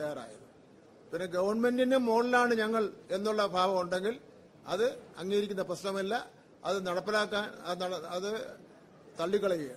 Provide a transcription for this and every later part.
തയ്യാറായത്. പിന്നെ ഗവൺമെന്റിന് മുകളിലാണ് ഞങ്ങൾ എന്നുള്ള ഭാവം ഉണ്ടെങ്കിൽ അത് അംഗീകരിക്കുന്ന പ്രശ്നമല്ല. അത് നടപ്പിലാക്കാൻ അത് നട- അത് തള്ളിക്കളയുക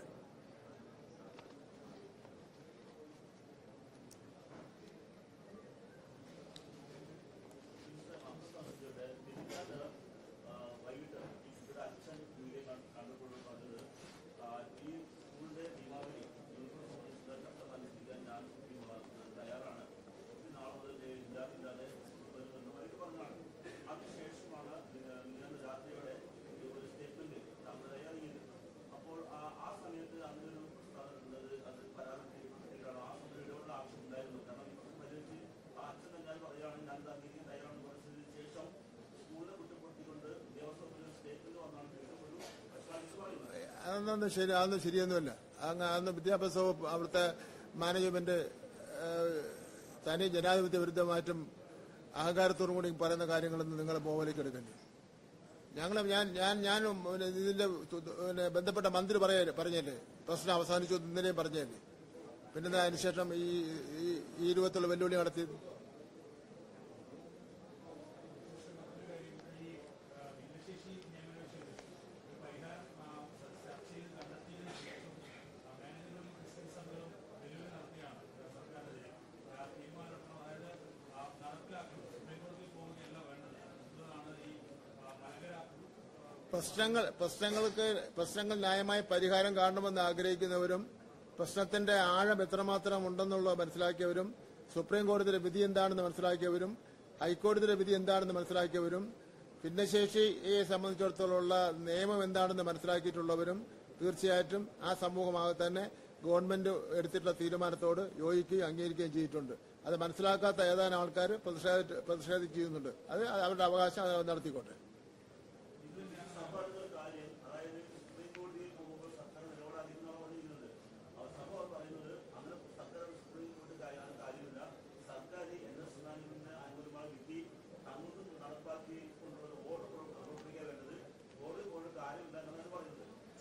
അതൊന്നും ശരി അതൊന്നും ശരിയൊന്നുമല്ല. അങ്ങ് അന്ന് വിദ്യാഭ്യാസ വകുപ്പ് അവിടുത്തെ മാനേജ്മെന്റ് തനി ജനാധിപത്യ വിരുദ്ധമായിട്ടും അഹങ്കാരത്തോടും കൂടി പറയുന്ന കാര്യങ്ങളൊന്നും നിങ്ങൾ മോഹലേക്ക് എടുക്കണ്ടേ ഞങ്ങൾ ഞാൻ ഞാൻ ഞാനും ഇതിന്റെ പിന്നെ ബന്ധപ്പെട്ട മന്ത്രി പറയാ പറഞ്ഞല്ലേ? പ്രശ്നം അവസാനിച്ചു ഇന്നലെയും പറഞ്ഞല്ലേ? പിന്നെ അതിനുശേഷം ഈ ഈ- രൂപത്തിലുള്ള വെല്ലുവിളി നടത്തി പ്രശ്നങ്ങൾ പ്രശ്നങ്ങൾക്ക് പ്രശ്നങ്ങൾ ന്യായമായ പരിഹാരം കാണണമെന്ന് ആഗ്രഹിക്കുന്നവരും പ്രശ്നത്തിന്റെ ആഴം എത്രമാത്രം ഉണ്ടെന്നുള്ളത് മനസ്സിലാക്കിയവരും സുപ്രീം കോടതിയുടെ വിധി എന്താണെന്ന് മനസ്സിലാക്കിയവരും ഹൈക്കോടതിയുടെ വിധി എന്താണെന്ന് മനസ്സിലാക്കിയവരും ഭിന്നശേഷിയെ സംബന്ധിച്ചിടത്തോളമുള്ള നിയമം എന്താണെന്ന് മനസ്സിലാക്കിയിട്ടുള്ളവരും തീർച്ചയായിട്ടും ആ സമൂഹമാകെ തന്നെ ഗവൺമെന്റ് എടുത്തിട്ടുള്ള തീരുമാനത്തോട് യോജിക്കുകയും അംഗീകരിക്കുകയും ചെയ്തിട്ടുണ്ട്. അത് മനസ്സിലാക്കാത്ത ഏതാനും ആൾക്കാർ പ്രതിഷേധ പ്രതിഷേധിക്കുന്നുണ്ട് അത് അവരുടെ അവകാശം നടത്തിക്കോട്ടെ.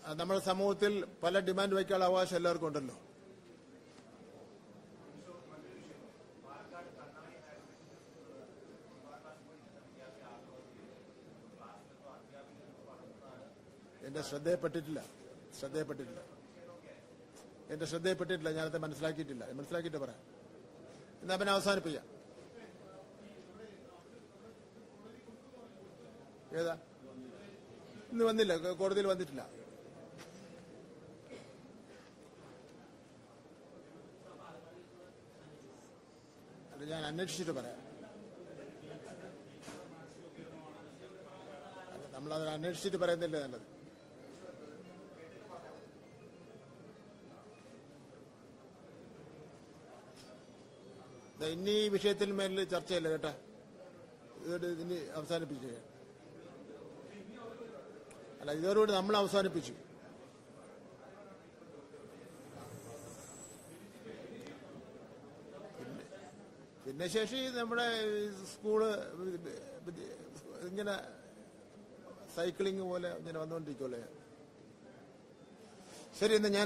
നമ്മുടെ സമൂഹത്തിൽ പല ഡിമാൻഡ് വയ്ക്കാനുള്ള അവകാശം എല്ലാവർക്കും ഉണ്ടല്ലോ. എന്റെ ശ്രദ്ധയപ്പെട്ടിട്ടില്ല. ശ്രദ്ധയപ്പെട്ടിട്ടില്ല. എന്റെ ശ്രദ്ധയപ്പെട്ടിട്ടില്ല. ഞാനത് മനസ്സിലാക്കിയിട്ടില്ല. മനസ്സിലാക്കിയിട്ട് പറയാം. എന്നാ പിന്നെ അവസാനിപ്പിക്കാം. ഏതാ? ഇന്ന് വന്നില്ല. കോടതിയിൽ വന്നിട്ടില്ല. അത് ഞാൻ അന്വേഷിച്ചിട്ട് പറയാം. നമ്മളത് അന്വേഷിച്ചിട്ട് പറയുന്നില്ലേ നല്ലത്? ഇനി ഈ വിഷയത്തിൽ മേലിൽ ചർച്ചയല്ല കേട്ടാ? ഇത് ഇനി അവസാനിപ്പിച്ചു. അല്ല ഇതോടുകൂടി നമ്മൾ അവസാനിപ്പിച്ചു. പിന്നെ ശേഷി നമ്മുടെ സ്കൂൾ ഇങ്ങനെ സൈക്ലിംഗ് പോലെ ഇങ്ങനെ വന്നുകൊണ്ടിരിക്കുമല്ലേ ശരി ഇന്ന് ഞാൻ